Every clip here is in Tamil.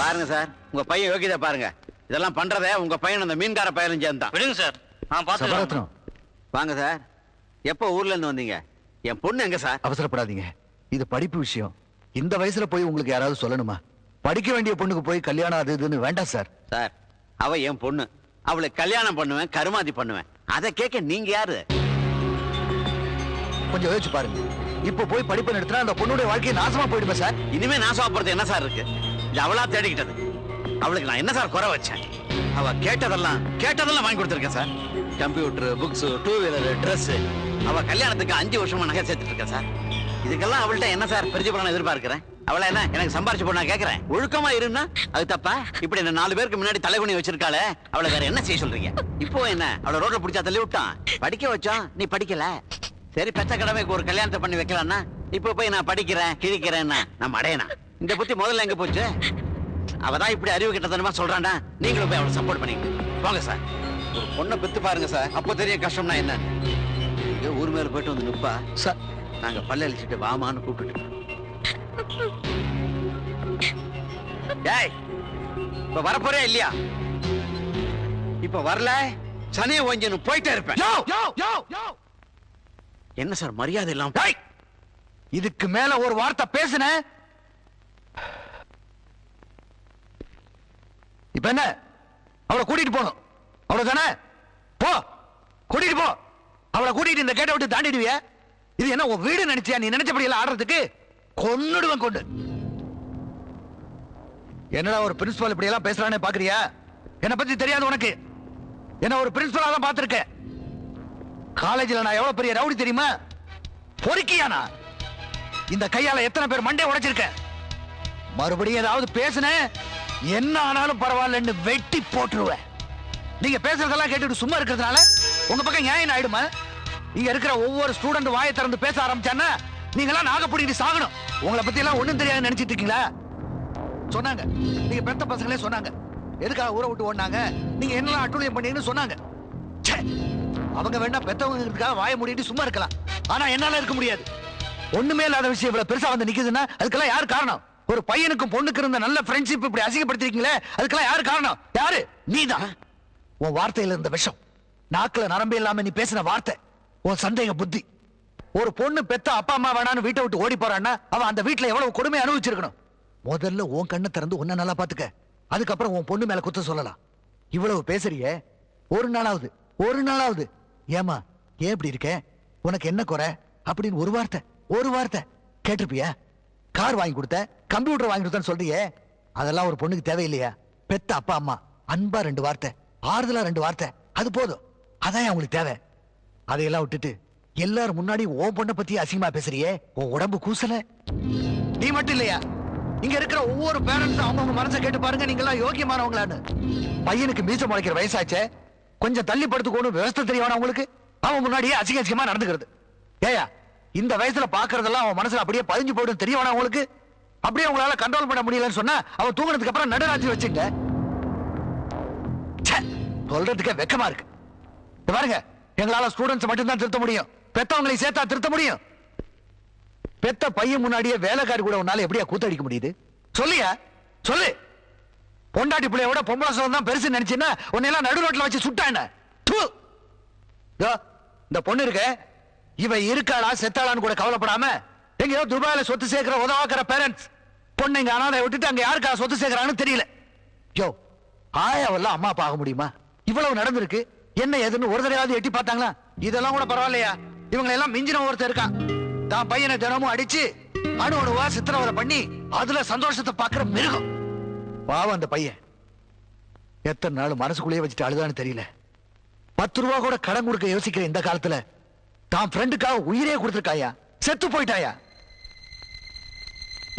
பாருங்க சார் உங்க பையன் யோகிதா பாருங்க. இதெல்லாம் பண்றதே உங்க பையன் அந்த மீன்கார பையனும் சேர்ந்தான். விடுங்க சார் நான் பார்த்து சபாரத்னம். வாங்க சார் எப்போ ஊர்ல இருந்து வந்தீங்க? என் பொண்ணு எங்க சார்? அவசரப்படாதீங்க. இது படிப்பு விஷயம். இந்த வயசுல போய் உங்களுக்கு யாராவது சொல்லணுமா? படிக்க வேண்டிய பொண்ணுக்கு போய் கல்யாணம் அது இதுன்னு வேண்டாம் சார். சார் அவ என் பொண்ணு. அவளை கல்யாணம் பண்ணுவேன் கருமாதி பண்ணுவேன். அதை கேட்க நீங்க யாரு? கொஞ்சம் யோசிச்சு பாருங்க. இப்ப போய் படிப்பு நடத்தினா அந்த பொண்ணுடைய வாழ்க்கை நாசமா போயிடுமே சார். இனிமே நான் சாப்பிடுறது என்ன சார் இருக்கு? அவளா தேடிக்கிட்டது. அவளுக்கு நான் என்ன சார் குறை வச்சேன்? அவ கேட்டதெல்லாம் கேட்டதெல்லாம் வாங்கி கொடுத்துருக்கேன் sir. Computer books two wheeler Dress. அவ கல்யாணத்துக்கு அஞ்சு வருஷமா நகை சேர்த்துட்டு இருக்கேன் சார். இதுக்கெல்லாம் அவள்கிட்ட என்ன சார் பிரதிபலன் எதிர்பார்க்கிறேன்? அவளை என்ன எனக்கு சம்பாரிச்சு போனா கேக்குறேன் ஒழுக்கமா இருந்தா அது தப்பா? இப்படி என்ன நாலு பேருக்கு முன்னாடி தலைகுனி வச்சிருக்காளே அவளை வேற என்ன செய்ய சொல்றீங்க? இப்போ என்ன அவளை ரோட்ல பிடிச்சா தள்ளி விட்டான். படிக்க வச்சோம் நீ படிக்கல? சரி பெத்த கடமைக்கு ஒரு கல்யாணத்தை பண்ணி வைக்கலாம்னா இப்போ போய் நான் படிக்கிறேன் கிழிக்கிறேன்னா நம்ம அடையனா இந்த புத்தி முதல்ல எங்க போச்சு? அவதான் இப்படி அறிவு கிட்டத்தனமா சொல்றான்டா. நீங்களும் போய் அவளை சப்போர்ட் பண்ணிட்டு போங்க சார் ஒரு பொண்ணை பெத்து பாருங்க சார் அப்போ தெரியும் கஷ்டம்னா என்ன? இங்க ஊர் மேல போயிட்டு வந்து நிப்பா? சார் நாங்க பல்ல அழிச்சிட்டு வாமான்னு கூப்பிட்டு டேய் இப்ப வரப்போறே இல்லையா? இப்ப வரல சனியை ஓஞ்சனு போயிட்டே இருப்பேன். என்ன சார் மரியாதை இல்லாம! இதுக்கு மேல ஒரு வார்த்தை பேசுன இப்ப என்ன? அவளை கூட்டிட்டு போகணும். அவ்வளவுதானே? போ. கூட்டிட்டு போ. அவளை கூட்டிட்டு இந்த கேட்டை விட்டு தாண்டிடுவிய. இது என்ன உன் வீடு நினைச்சியா? நீ நினைச்சபடி எல்லாம் ஆடுறதுக்கு? கொன்னுடுவன் கொண்டு என்னடா ஒரு பிரின்சிபால் இப்படி எல்லாம் பேசுறானே பாக்குறியா? என்ன பத்தி தெரியாது உனக்கு. என்ன ஒரு பிரின்சிபலா தான் பார்த்திருக்கேன் காலேஜ்ல நான் எவ்வளவு பெரிய ரவுடி தெரியுமா? பொறுக்கியானா இந்த கையால எத்தனை பேர் மண்டே உடைச்சிருக்கேன் மறுபடியும் ஏதாவது பேசுனேன் என்ன ஆனாலும் பரவாயில்லன்னு வெட்டி போட்டுருவேன். நீங்க பேசுறதெல்லாம் கேட்டுட்டு சும்மா இருக்கிறதுனால உங்க பக்கம் நியாயம் ஆயிடுமா? இங்க இருக்கிற ஒவ்வொரு ஸ்டூடெண்ட் வாயை திறந்து பேச ஆரம்பிச்சான்னா நீங்க எல்லாம் சாகணும். உங்களை பத்தி எல்லாம் ஒண்ணும் தெரியாது நினைச்சிட்டு இருக்கீங்களா? சொன்னாங்க. நீங்க பெத்த பசங்களே சொன்னாங்க. எதுக்காக ஊரை விட்டு ஓடினாங்க? நீங்க என்னெல்லாம் அட்டுழியம் பண்ணீங்கன்னு சொன்னாங்க. ச்சே, அவங்க வேணா பெத்தவங்களுக்காக வாய முடிட்டு சும்மா இருக்கலாம். ஆனா என்னால இருக்க முடியாது. ஒண்ணுமே இல்லாத விஷயம் இவ்வளவு பெருசா வந்து நிக்குதுன்னா அதுக்கெல்லாம் யார் காரணம்? ஒரு பையனுக்கும் பொண்ணுக்கு இருந்த நல்ல ஃப்ரெண்ட்ஷிப் இப்படி அசிங்கப்படுத்திருக்கீங்களே? அதுக்கெல்லாம் யாரு காரணம்? யாரு? நீதான். உன் வார்த்தையில இருந்த விஷம். நாக்குல நரம்பே இல்லாம நீ பேசின வார்த்தை. உன் சந்தேக புத்தி. ஒரு பொண்ணு பெத்த அப்பா அம்மா வேணான்னு வீட்டை விட்டு ஓடி போறான்னா அவன் அந்த வீட்டுல எவ்வளவு கொடுமை அனுபவிச்சிருக்கணும்? முதல்ல உன் கண்ணை திறந்து உன்ன நல்லா பாத்துக்க. அதுக்கப்புறம் உன் பொண்ணு மேல குத்த சொல்லலாம். இவ்வளவு பேசுறியே. ஒரு நாளாவது ஒரு நாளாவது. ஏமா ஏன் இப்படி இருக்க? உனக்கு என்ன குறை? அப்படின்னு ஒரு வார்த்தை ஒரு வார்த்தை. கேட்டிருப்பியா? கார் வாங்கி கொடுத்த கம்ப்யூட்டர் வாங்கி கொடுத்தேன்னு சொல்றியே. அதெல்லாம் ஒரு பொண்ணுக்கு தேவையில்லையா. பெத்த அப்பா அம்மா அன்பா ரெண்டு வார்த்தை ஆறுதலா ரெண்டு வார்த்தை அது போதும். அதான் அவங்களுக்கு தேவை? அதையெல்லாம் விட்டுட்டு எல்லாரும் முன்னாடி உன் பொண்ணை பத்தி அசிங்கமா பேசுறியே உன் உடம்பு கூசல. நீ மட்டும் இல்லையா? இங்க இருக்கிற ஒவ்வொரு பேரண்ட்ஸும் அவங்கவுங்க மனசை கேட்டு பாருங்க நீங்க எல்லாம் யோகியமானவங்களான்னு பையனுக்கு மீச முளைக்கிற வயசாச்சே கொஞ்சம் தள்ளி படுத்துக்கணும் விவசாய தெரியவான உங்களுக்கு அவன் முன்னாடியே அசிங்க அசிங்கமா நடந்துக்கிறது. ஏயா இந்த வயசுல பாக்குறதெல்லாம் அவன் மனசுல அப்படியே பதிஞ்சு போயிடும். தெரியவான உங்களுக்கு? அப்படியே உங்களால கண்ட்ரோல் பண்ண முடியலன்னு சொன்னா அவன் தூங்கினதுக்கு அப்புறம் நடுராஜி வச்சுட்ட சொல்றதுக்கே வெக்கமா இருக்கு. பாருங்க எங்களால ஸ்டூடெண்ட்ஸ் மட்டும்தான் திருத்த முடியும். பெத்தவங்களை சேர்த்தா திருத்த முடியும். பெத்த பையன் முன்னாடியே வேலைக்காரி கூட உன்னால எப்படியா கூத்தடிக்க முடியுது? சொல்லியா? சொல்லு. பொண்டாட்டி பிள்ளையோட பொம்பளை சோதம் தான் பெருசு நினைச்சுன்னா உன்னை எல்லாம் நடு ரோட்ல வச்சு சுட்டா என்ன? இதோ, இந்த பொண்ணு இருக்க இவ இருக்காளா செத்தாளான்னு கூட கவலைப்படாம? எங்கேயோ துபாயில சொத்து சேர்க்கிற உதவாக்கிற பேரண்ட்ஸ் பொண்ணு இங்க அனாதை விட்டுட்டு அங்க யாருக்கா சொத்து சேர்க்கிறான்னு தெரியல. யோ ஆயாவெல்லாம் அம்மா அப்பா ஆக முடியுமா? இவ்வளவு நடந்திருக்கு. என்ன ஏதுன்னு ஒரு தடவையாவது எட்டி பார்த்தாங்களா? இதெல்லாம் கூட பரவாயில்லையா? இவங்க எல்லாம் மிஞ்சின ஒருத்தர் இருக்கான். தான் பையனை தினமும் அடிச்சு அணு அணுவா சித்திரவதை பண்ணி அதுல சந்தோஷத்தை பாக்குற மிருகம். பாவம் அந்த பையன். எத்தனை நாள் மனசுக்குள்ளேயே வச்சுட்டு அழுதான்னு தெரியல. பத்து ரூபா கூட கடன் கொடுக்க யோசிக்கிற இந்த காலத்துல தான் ஃப்ரெண்டுக்காக உயிரே கொடுத்துருக்காயா? செத்து போயிட்டாயா?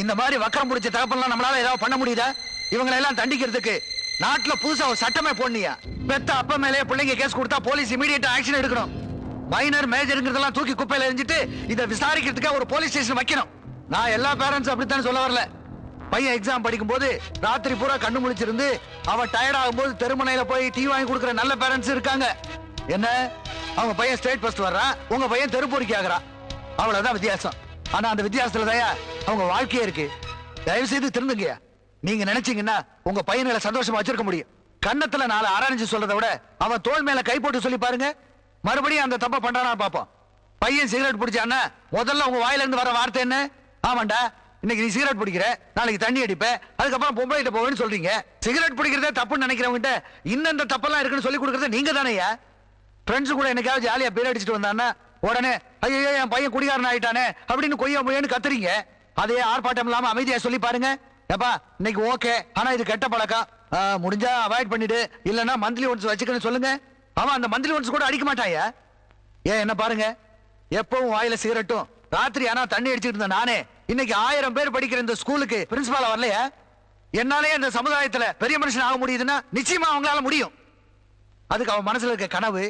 இந்த மாதிரி வக்கரம் முடிச்ச தகப்பெல்லாம் நம்மளால ஏதாவது பண்ண முடியுதா? இவங்களை எல்லாம் தண்டிக்கிறதுக்கு நாட்டுல புதுசா ஒரு சட்டமே போடணியா பெத்த அப்பா மேலே பிள்ளைங்க கேஸ் கொடுத்தா போலீஸ் இமீடியட்டா ஆக்ஷன் எடுக்கணும். மைனர் மேஜருங்கிறதெல்லாம் தூக்கி குப்பையில எரிஞ்சிட்டு இதை விசாரிக்கிறதுக்கு ஒரு போலீஸ் ஸ்டேஷன் வைக்கணும். நான் எல்லா பேரண்ட்ஸ் அப்படித்தான் சொல்ல வரல. பையன் எக்ஸாம் படிக்கும் போது ராத்திரி பூரா கண்ணு முழிச்சிருந்து அவன் டயர்ட் ஆகும்போது தெருமனையில போய் டீ வாங்கி கொடுக்குற நல்ல பேரண்ட்ஸ் இருக்காங்க. என்ன? அவங்க பையன் ஸ்டேட் ஃபர்ஸ்ட் வர்றான் உங்க பையன் தெருப்பூரிக்கு ஆகுறான் அவ்வளவுதான் வித்தியாசம். ஆனா அந்த வித்தியாசத்துல தயா அவங்க வாழ்க்கையே இருக்கு. தயவு செய்து திருந்துங்கயா நீங்க நினைச்சீங்கன்னா உங்க பையன்களை சந்தோஷமா வச்சிருக்க முடியும். கண்ணத்துல நாலு ஆராய்ச்சி சொல்றத விட அவன் தோள் மேல கை போட்டு சொல்லி பாருங்க. மறுபடியும் அந்த தப்ப பண்றானா பாப்போம் பையன் சிகரெட் பிடிச்சான்னா முதல்ல உங்க வாயில இருந்து வர வார்த்தை என்ன? ஆமாண்டா இன்னைக்கு நீ சிகரெட் பிடிக்கிற நாளைக்கு தண்ணி அடிப்ப அதுக்கப்புறம் பொம்பளை கிட்ட போவேன்னு சொல்றீங்க. சிகரெட் பிடிக்கிறதே தப்புன்னு நினைக்கிறவங்க இன்னும் இந்த தப்பெல்லாம் இருக்குன்னு சொல்லி கொடுக்கறது நீங்க தானேயா ஃப்ரெண்ட்ஸ் கூட என்னைக்காவது ஜாலியா பேர் அடிச்சிட்டு வந்தான்னா உடனே ஐயோ என் பையன் குடிகாரன் ஆயிட்டானே அப்படின்னு கொய்யா மொய்யன்னு கத்துறீங்க. அதே ஆர்ப்பாட்டம் இல்லாம அமைதியா சொல்லி பாருங்க. ஏப்பா இன்னைக்கு ஓகே ஆனா இது கெட்ட பழக்கம். முடிஞ்சா அவாய்ட் பண்ணிடு. இல்லைன்னா மந்த்லி ஒன்ஸ் வச்சுக்கன்னு சொல்லுங்க. அவன் அந்த மந்த்லி ஒன்ஸ் கூட அடிக்க மாட்டாயா? ஏன் என்ன பாருங்க. எப்பவும் வாயில சிகரெட்டும் ராத்திரி ஆனா தண்ணி அடிச்சிட்டு இருந்த நானே. இன்னைக்கு ஆயிரம் பேர் படிக்கிற இந்த ஸ்கூலுக்கு பிரின்சிபால வரலையா? என்னாலே இந்த சமுதாயத்துல பெரிய மனுஷன் ஆக முடியுதுன்னா நிச்சயமா அவங்களால முடியும். அதுக்கு அவன் மனசுல இருக்க கனவு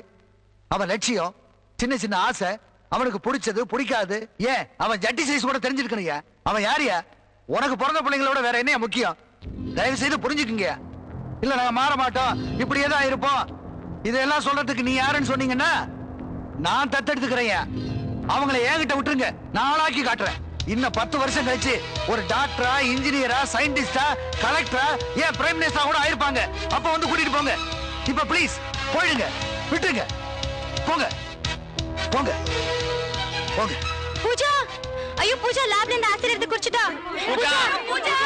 அவன் லட்சியம் சின்ன சின்ன ஆசை அவனுக்கு பிடிச்சது பிடிக்காது. ஏன்? அவன் ஜட்டி சைஸ் கூட தெரிஞ்சிருக்கணுயா அவன் யாரியா? உனக்கு பிறந்த பிள்ளைங்களோட வேற என்னையா முக்கியம்? தயவு செய்து புரிஞ்சுக்குங்க இல்ல நாங்க மாற மாட்டோம். இப்படியே தான் இருப்போம். இதெல்லாம் சொல்றதுக்கு நீ யாருன்னு சொன்னீங்கன்னா நான் தத்தெடுத்துக்கிறேன் அவங்கள என்கிட்ட விட்டுருங்க. நாளாக்கி காட்டுறேன். இன்னும் பத்து வருஷம் கழிச்சு ஒரு டாக்டரா இன்ஜினியரா சயின்டிஸ்டா கலெக்டரா ஏன் பிரைம் மினிஸ்டரா கூட ஆயிருப்பாங்க. அப்ப வந்து கூட்டிட்டு போங்க. இப்ப ப்ளீஸ் போயிடுங்க. விட்டுருங்க. போங்க. போங்க. போங்க. பூஜா! ஐயோ பூஜா லேப்ல இருந்து ஆசிட் எடுத்து குடிச்சிட்டா பூஜா! பூஜா!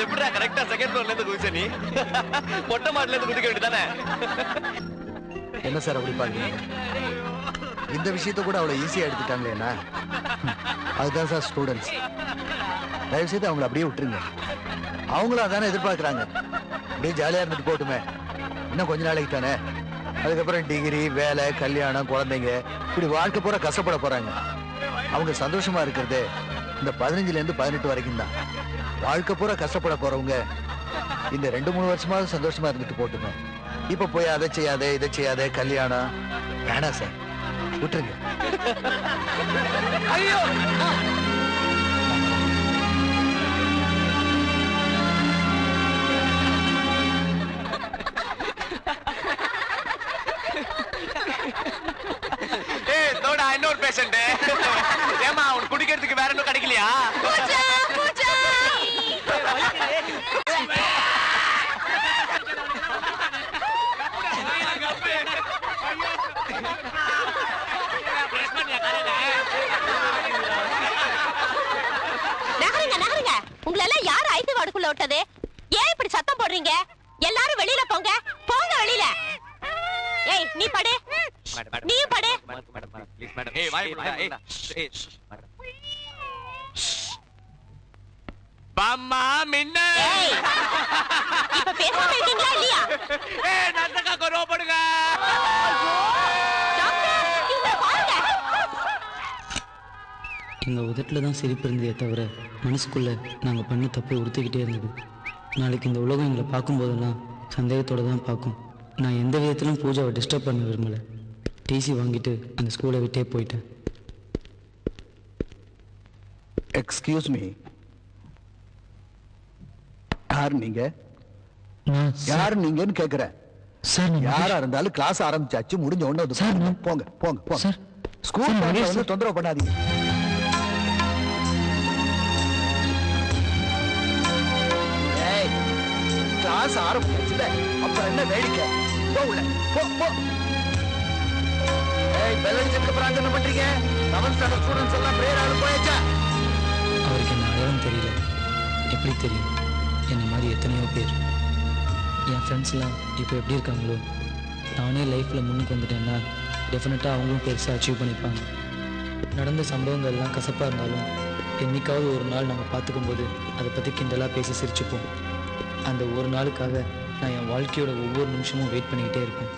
அது எப்படிடா கரெக்டா செகண்ட் ஃப்ளோர்ல இருந்து குதிச்ச நீ? மொட்டை மாடல இருந்து குதிக்க வேண்டியதானே என்ன சார் அப்படி பாக்குறீங்க? இந்த விஷயத்த கூட அவ்வளவு ஈஸியா எடுத்துட்டாங்களேண்ணா அதுதான் சார் ஸ்டூடெண்ட்ஸ் தயவு செய்து அவங்கள அப்படியே விட்டுருங்க. அவங்களும் அதானே எதிர்பார்க்குறாங்க. அப்படியே ஜாலியா இருந்துட்டு போட்டுமே. இன்னும் கொஞ்ச நாளைக்கு தானே? அதுக்கப்புறம் டிகிரி வேலை கல்யாணம் குழந்தைங்க. இப்படி வாழ்க்கை பூரா கஷ்டப்பட போறாங்க. அவங்க சந்தோஷமா இருக்கிறது இந்த பதினஞ்சுல இருந்து பதினெட்டு வரைக்கும் தான். வாழ்க்கை பூரா கஷ்டப்பட போறவங்க இந்த ரெண்டு மூணு வருஷமாவது சந்தோஷமா இருந்துட்டு போட்டுங்க இப்ப போய் அதை செய்யாத இதை செய்யாத கல்யாணம். வேணாம் சார். விட்டுருங்க. ஐயோ! வேற இன்னும் கிடைக்கலையா பூஜா பூஜா. நகருங்க நகருங்க. உங்களை எல்லாம் யார் ஐந்து வார்டுக்குள்ள விட்டது ஏன் இப்படி சத்தம் போடுறீங்க? எல்லாரும் வெளியில போங்க. போங்க வெளியில. ஏய் நீ படு. நீயும் படு. பாம்மா மின்ன. இப்ப பேசாம இருக்கீங்களா இல்லையா? ஏ நந்தக்கா கொரோ போடுங்க டாக்டர் இவங்க பாருங்க. எங்கள் உதட்டில் தான் சிரிப்பு இருந்ததே தவிர மனசுக்குள்ளே நாங்கள் பண்ண தப்பை உறுத்திக்கிட்டே இருந்தது. நாளைக்கு இந்த உலகம் எங்களை பார்க்கும்போதெல்லாம் சந்தேகத்தோட தான் பார்க்கும். நான் எந்த விதத்திலும் பூஜாவை டிஸ்டர்ப் பண்ண விரும்பலை. டிசி வாங்கிட்டு அந்த ஸ்கூலை விட்டே போயிட்டேன். எக்ஸ்கியூஸ் மீ யார் நீங்க? யார் நீங்கன்னு கேக்குறேன். யாரா இருந்தாலும் கிளாஸ் ஆரம்பிச்சாச்சு முடிஞ்ச உடனே வந்து போங்க. போங்க போங்க ஸ்கூல் வந்து. தொந்தரவு பண்ணாதீங்க. கிளாஸ் ஆரம்பிச்சாச்சுல அப்புறம் என்ன வேடிக்கை? போ உள்ள போ போ. ஏய் பெல் அடிச்சதுக்கு அப்புறம் என்ன பண்றீங்க? லெவன்த் ஸ்டாண்டர்ட் ஸ்டூடெண்ட்ஸ் எல்லாம் பிரேயர் ஆட போயாச்சா? அவருக்கு என்ன அடையாளம் தெரியல. எப்படி தெரியும்? என்னை மாதிரி எத்தனையோ பேர். என் ஃப்ரெண்ட்ஸ்லாம் இப்போ எப்படி இருக்காங்களோ? நானே லைஃப்பில் முன்னுக்கு வந்துட்டேன்னா டெஃபினட்டாக அவங்களும் பெருசாக அச்சீவ் பண்ணியிருப்பாங்க நடந்த சம்பவங்கள்லாம் கசப்பாக இருந்தாலும் என்னைக்காவது ஒரு நாள் நம்ம பார்த்துக்கும் போது அதை பற்றி கிண்டலாக பேசி சிரிச்சுப்போம். அந்த ஒரு நாளுக்காக நான் என் வாழ்க்கையோட ஒவ்வொரு நிமிஷமும் வெயிட் பண்ணிக்கிட்டே இருப்பேன்.